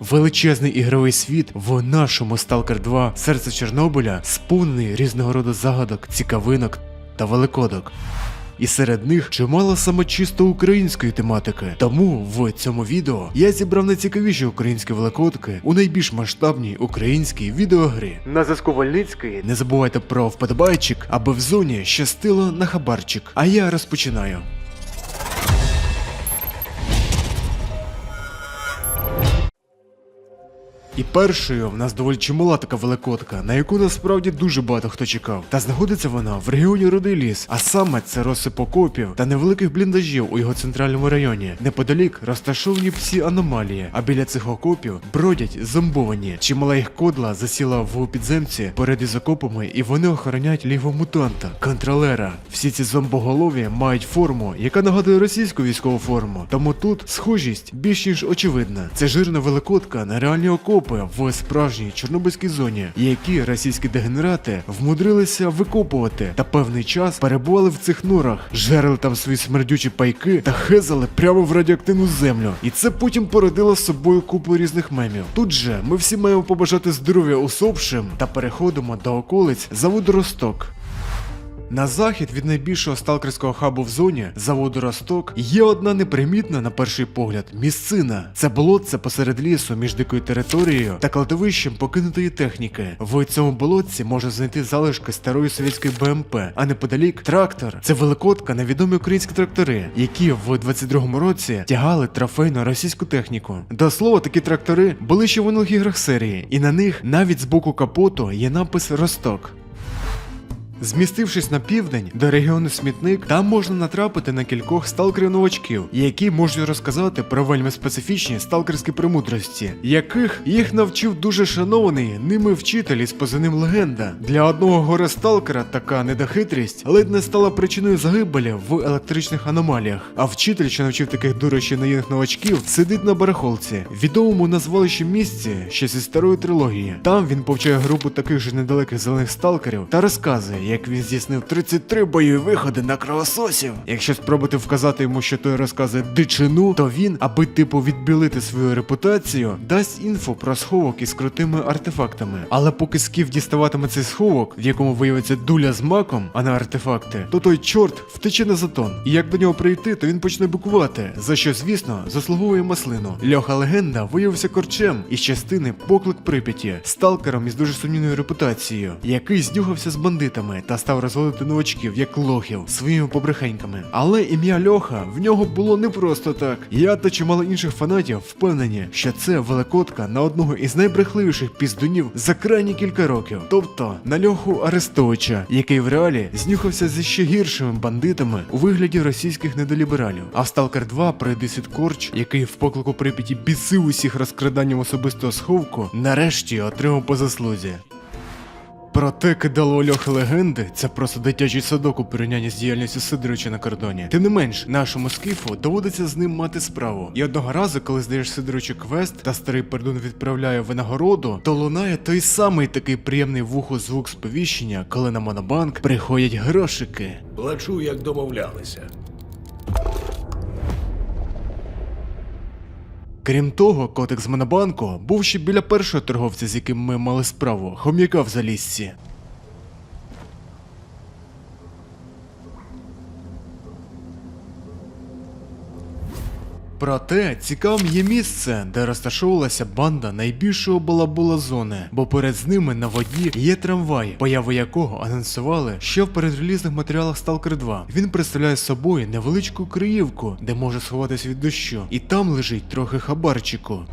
Величезний ігровий світ в нашому Stalker 2 серце Чорнобиля сповнений різного роду загадок, цікавинок та великодок. І серед них чимало саме чисто української тематики. Тому в цьому відео я зібрав найцікавіші українські великодки у найбільш масштабній українській відеогрі. На зв'язку Вольницької не забувайте про вподобайчик, аби в зоні щастило на хабарчик. А я розпочинаю. І першою в нас доволі чимала така великодка, на яку насправді дуже багато хто чекав. Та знаходиться вона в регіоні Рудий ліс, а саме це розсип окопів та невеликих бліндажів у його центральному районі. Неподалік розташовані всі аномалії, а біля цих окопів бродять зомбовані. Чимала їх кодла засіла в підземці перед із окопами, і вони охороняють ліво мутанта, контролера. Всі ці зомбоголові мають форму, яка нагадує російську військову форму. Тому тут схожість більш ніж очевидна. Це жирна великодка на реальні окопи в справжній чорнобильській зоні, які російські дегенерати вмудрилися викопувати та певний час перебували в цих норах, жерли там свої смердючі пайки та хезали прямо в радіоактивну землю. І це потім породило з собою купу різних мемів. Тут же ми всі маємо побажати здоров'я усопшим та переходимо до околиць заводу Росток. На захід від найбільшого сталкерського хабу в зоні заводу Росток є одна непримітна на перший погляд місцина. Це болотце посеред лісу між дикою територією та кладовищем покинутої техніки. В цьому болотці можна знайти залишки старої совєтської БМП, а неподалік трактор. Це великодка на відомі українські трактори, які в 22-му році тягали трофейну російську техніку. До слова, такі трактори були ще в минулих іграх серії, і на них навіть з боку капоту є напис Росток. Змістившись на південь до регіону смітник, там можна натрапити на кількох сталкерів-новачків, які можуть розказати про вельми специфічні сталкерські премудрості, яких їх навчив дуже шанований ними вчитель із позивним легенда. Для одного горе сталкера така недохитрість ледь не стала причиною загибелі в електричних аномаліях. А вчитель, що навчив таких дурочів наївних новачків, сидить на барахолці, відомому на звалищі місці ще зі старої трилогії. Там він повчає групу таких же недалеких зелених сталкерів та розказує, як він здійснив 33 бойові виходи на кровососів. Якщо спробувати вказати йому, що той розказує дичину, то він, аби типу відбілити свою репутацію, дасть інфо про сховок із крутими артефактами. Але поки скіф діставатиме цей сховок, в якому виявиться дуля з маком, а не артефакти, то той чорт втече на затон. І як до нього прийти, то він почне бикувати, за що, звісно, заслуговує маслину. Льоха легенда виявився корчем із частини поклик Прип'яті, сталкером із дуже сумнівною репутацією, який здюгався з бандитами та став розводити новачків як лохів своїми побрехеньками. Але ім'я Льоха в нього було не просто так. Я та чимало інших фанатів впевнені, що це великодка на одного із найбрехливіших піздунів за крайні кілька років, тобто на Льоху Арестовича, який в реалі знюхався зі ще гіршими бандитами у вигляді російських недолібералів. А в Stalker 2 пройде світ Корч, який в поклику Прип'яті бісив усіх розкраданням особистого сховку, нарешті отримав по заслузі. Проте кидало Льохи легенди це просто дитячий садок у порівнянні з діяльністю Сидоровича на кордоні. Тим не менш, нашому скіфу доводиться з ним мати справу. І одного разу, коли здаєш Сидоровичу квест та старий пердун відправляє винагороду, то лунає той самий такий приємний вуху звук сповіщення, коли на монобанк приходять грошики. Плачу, як домовлялися. Крім того, котик з монобанку був ще біля першого торговця, з яким ми мали справу, хом'яка в залізці. Проте цікавим є місце, де розташовувалася банда найбільшого балабула зони, бо перед з ними на воді є трамвай, появу якого анонсували ще в передрелізних матеріалах Stalker 2. Він представляє собою невеличку криївку, де може сховатись від дощу, і там лежить трохи хабарчику.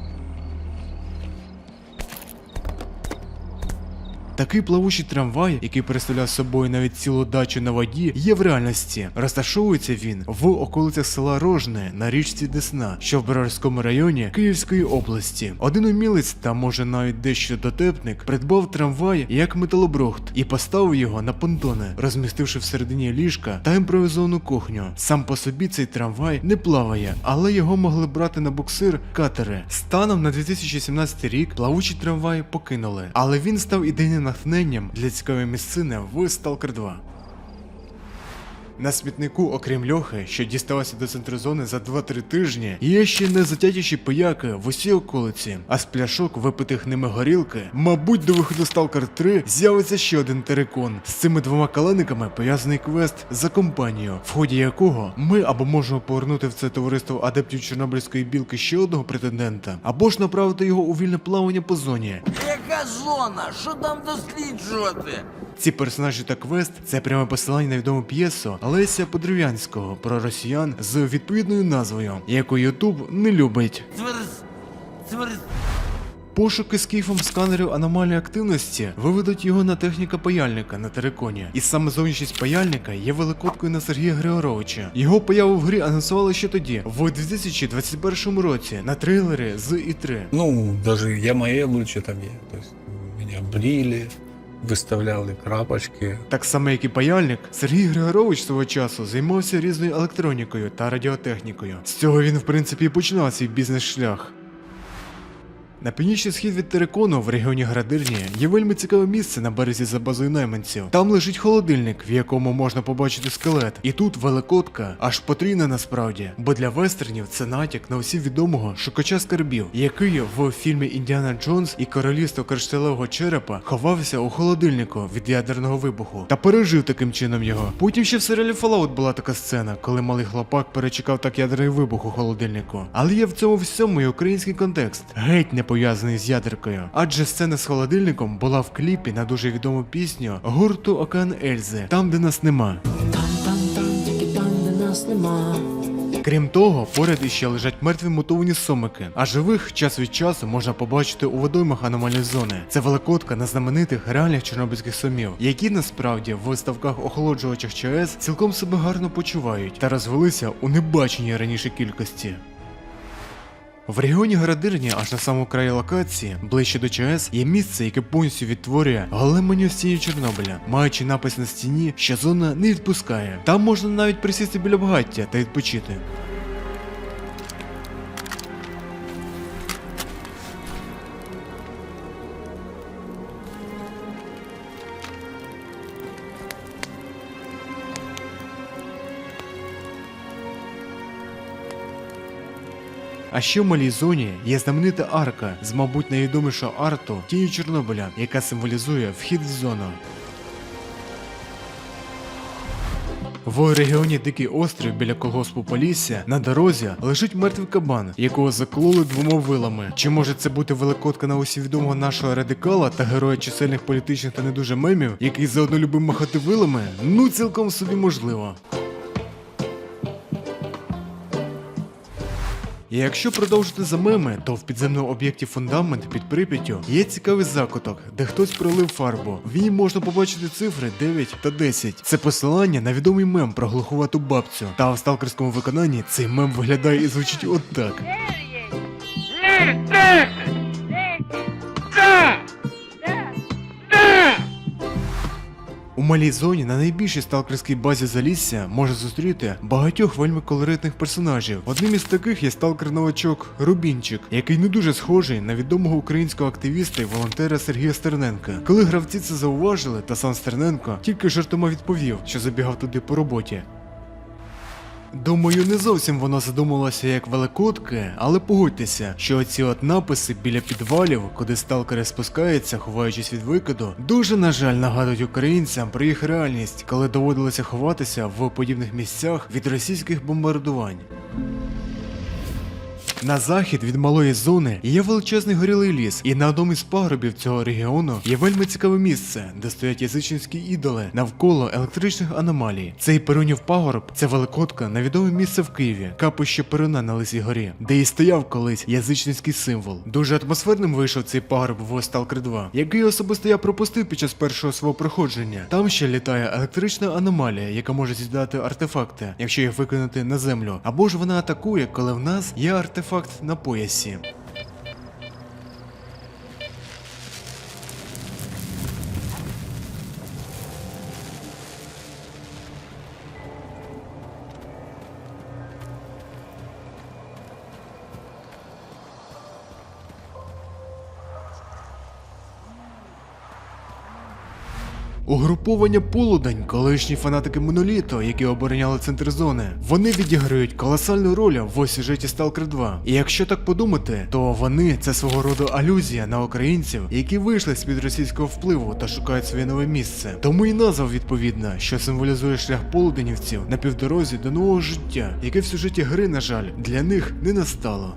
Такий плавучий трамвай, який представляв собою навіть цілу дачу на воді, є в реальності. Розташовується він в околицях села Рожне на річці Десна, що в Броварському районі Київської області. Один умілець, та може навіть дещо дотепник, придбав трамвай як металобрухт і поставив його на понтони, розмістивши всередині ліжка та імпровізовану кухню. Сам по собі цей трамвай не плаває, але його могли брати на буксир катери. Станом на 2017 рік плавучий трамвай покинули, але він став ідейним натхненням для цікавої місцини в Stalker 2. На смітнику, окрім льохи, що дісталося до центру зони за 2-3 тижні, є ще не затятіші пияки в усій околиці. А з пляшок, випитих ними горілки, мабуть, до виходу Stalker 3 з'явиться ще один терикон. З цими двома калениками пов'язаний квест за компанію, в ході якого ми або можемо повернути в це товариство адептів Чорнобильської білки ще одного претендента, або ж направити його у вільне плавання по зоні. Яка зона? Що там досліджувати? Ці персонажі та квест це пряме посилання на відому п'єсу Олеся Подрив'янського про росіян з відповідною назвою, яку Ютуб не любить. Цверз... Цверз... Пошуки з кіфом сканерів аномалії активності виведуть його на техніка паяльника на териконі. І саме зовнішність паяльника є великодкою на Сергія Григоровича. Його появу в грі анонсували ще тоді, в 2021 році, на трейлері з І3. Ну, даже яма яблочко там є. То есть меня брили, виставляли крапочки. Так само, як і паяльник, Сергій Григорович свого часу займався різною електронікою та радіотехнікою. З цього він, в принципі, і починав свій бізнес-шлях. На північний схід від Терекону в регіоні Градирні є вельми цікаве місце на березі за базою найманців. Там лежить холодильник, в якому можна побачити скелет. І тут великодка аж потрійна насправді, бо для вестернів це натяк на усім відомого шукача скарбів, який в фільмі Індіана Джонс і Королівство кришталевого черепа ховався у холодильнику від ядерного вибуху та пережив таким чином його. Потім ще в серіалі Fallout була така сцена, коли малий хлопак перечекав так ядерний вибух у холодильнику. Але є в цьому всьому і український контекст, геть не пов'язаний з ядеркою. Адже сцена з холодильником була в кліпі на дуже відому пісню гурту Океан Ельзи, там де нас нема. Там, там, там, тільки там, де нас нема. Крім того, поряд іще лежать мертві мутовані сомики, а живих час від часу можна побачити у водоймах аномальної зони. Це великодка на знаменитих реальних чорнобильських сомів, які насправді в виставках охолоджувачах ЧАЕС цілком себе гарно почувають та розвелися у небаченій раніше кількості. В регіоні Градирні, аж на самому краї локації, ближче до ЧАЕС, є місце, яке повністю відтворює големеню стіні Чорнобиля, маючи напис на стіні, що зона не відпускає. Там можна навіть присісти біля багаття та відпочити. А ще в малій зоні є знаменита арка з, мабуть, найвідомішого арту тіні Чорнобиля, яка символізує вхід в зону. В регіоні Дикий острів біля колгоспу Полісся на дорозі лежить мертвий кабан, якого заклали двома вилами. Чи може це бути великодка на усі відомого нашого радикала та героя чисельних політичних та не дуже мемів, який заодно любив махати вилами? Ну цілком собі можливо. І якщо продовжити за меми, то в підземному об'єкті фундамент під Прип'яттю є цікавий закуток, де хтось пролив фарбу. В ній можна побачити цифри 9 та 10. Це посилання на відомий мем про глухувату бабцю. Та в сталкерському виконанні цей мем виглядає і звучить отак. У малій зоні на найбільшій сталкерській базі Залісся може зустріти багатьох вельми колоритних персонажів. Одним із таких є сталкер-новачок Рубінчик, який не дуже схожий на відомого українського активіста і волонтера Сергія Стерненка. Коли гравці це зауважили, та сам Стерненко тільки жартома відповів, що забігав туди по роботі. Думаю, не зовсім воно задумалося як великодки, але погодьтеся, що оці от написи біля підвалів, куди сталкери спускаються, ховаючись від викиду, дуже на жаль нагадують українцям про їх реальність, коли доводилося ховатися в подібних місцях від російських бомбардувань. На захід від малої зони є величезний горілий ліс, і на одному із пагорбів цього регіону є вельми цікаве місце, де стоять язичницькі ідоли навколо електричних аномалій. Цей перунів пагорб це великодка на відоме місце в Києві, капище Перуна на Лисій горі, де і стояв колись язичницький символ. Дуже атмосферним вийшов цей пагорб в Stalker 2, який особисто я пропустив під час першого свого проходження. Там ще літає електрична аномалія, яка може з'їдати артефакти, якщо їх викинути на землю, або ж вона атакує, коли в нас є артефакт на поясі. Угруповання Полудень, колишні фанатики Моноліто, які обороняли центр зони, вони відіграють колосальну роль в сюжеті Stalker 2. І якщо так подумати, то вони це свого роду алюзія на українців, які вийшли з-під російського впливу та шукають своє нове місце. Тому і назва відповідна, що символізує шлях полуденівців на півдорозі до нового життя, яке в сюжеті гри, на жаль, для них не настало.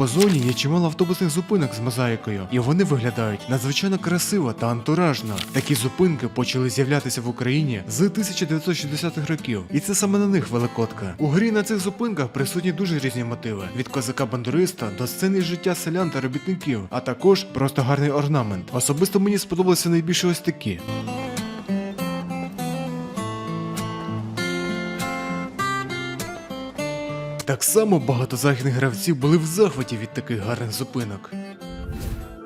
По зоні є чимало автобусних зупинок з мозаїкою, і вони виглядають надзвичайно красиво та антуражно. Такі зупинки почали з'являтися в Україні з 1960-х років, і це саме на них великодка. У грі на цих зупинках присутні дуже різні мотиви: від козака-бандуриста до сцени життя селян та робітників, а також просто гарний орнамент. Особисто мені сподобалися найбільше ось такі. Так само багато західних гравців були в захваті від таких гарних зупинок.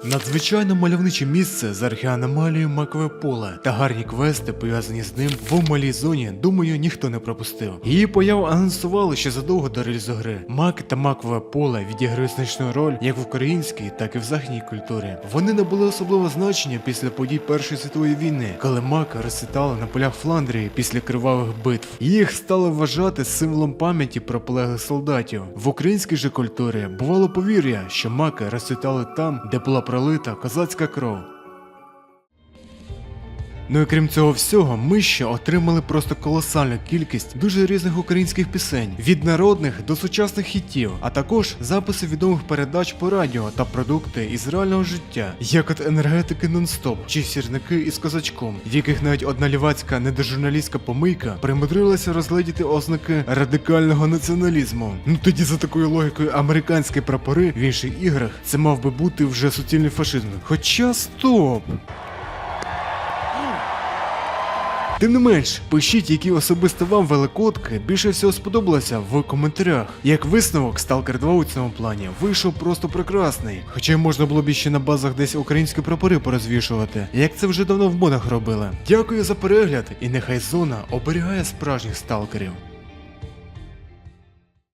Надзвичайно мальовниче місце з археаномалією Макове поле та гарні квести, пов'язані з ним в малій зоні, думаю, ніхто не пропустив. Її появу анонсували ще задовго до релізу гри. Мак та Макове поле відіграють значну роль як в українській, так і в західній культурі. Вони набули особливого значення після подій Першої світової війни, коли маки розцвітали на полях Фландрії після кривавих битв. Їх стали вважати символом пам'яті про полеглих солдатів. В українській же культурі бувало повір'я, що маки розцвітали там, де була пролита козацька кров. Ну і крім цього всього, ми ще отримали просто колосальну кількість дуже різних українських пісень, від народних до сучасних хітів, а також записи відомих передач по радіо та продукти із реального життя, як от енергетики нон-стоп чи сірники із козачком, в яких навіть одна лівацька недожурналістська помийка примудрилася розгледіти ознаки радикального націоналізму. Ну тоді за такою логікою американські прапори в інших іграх це мав би бути вже суцільний фашизм. Хоча стоп! Тим не менш, пишіть, які особисто вам великодки більше всього сподобалося в коментарях. Як висновок, Stalker 2 у цьому плані вийшов просто прекрасний. Хоча можна було б ще на базах десь українські прапори порозвішувати, як це вже давно в модах робили. Дякую за перегляд, і нехай зона оберігає справжніх сталкерів.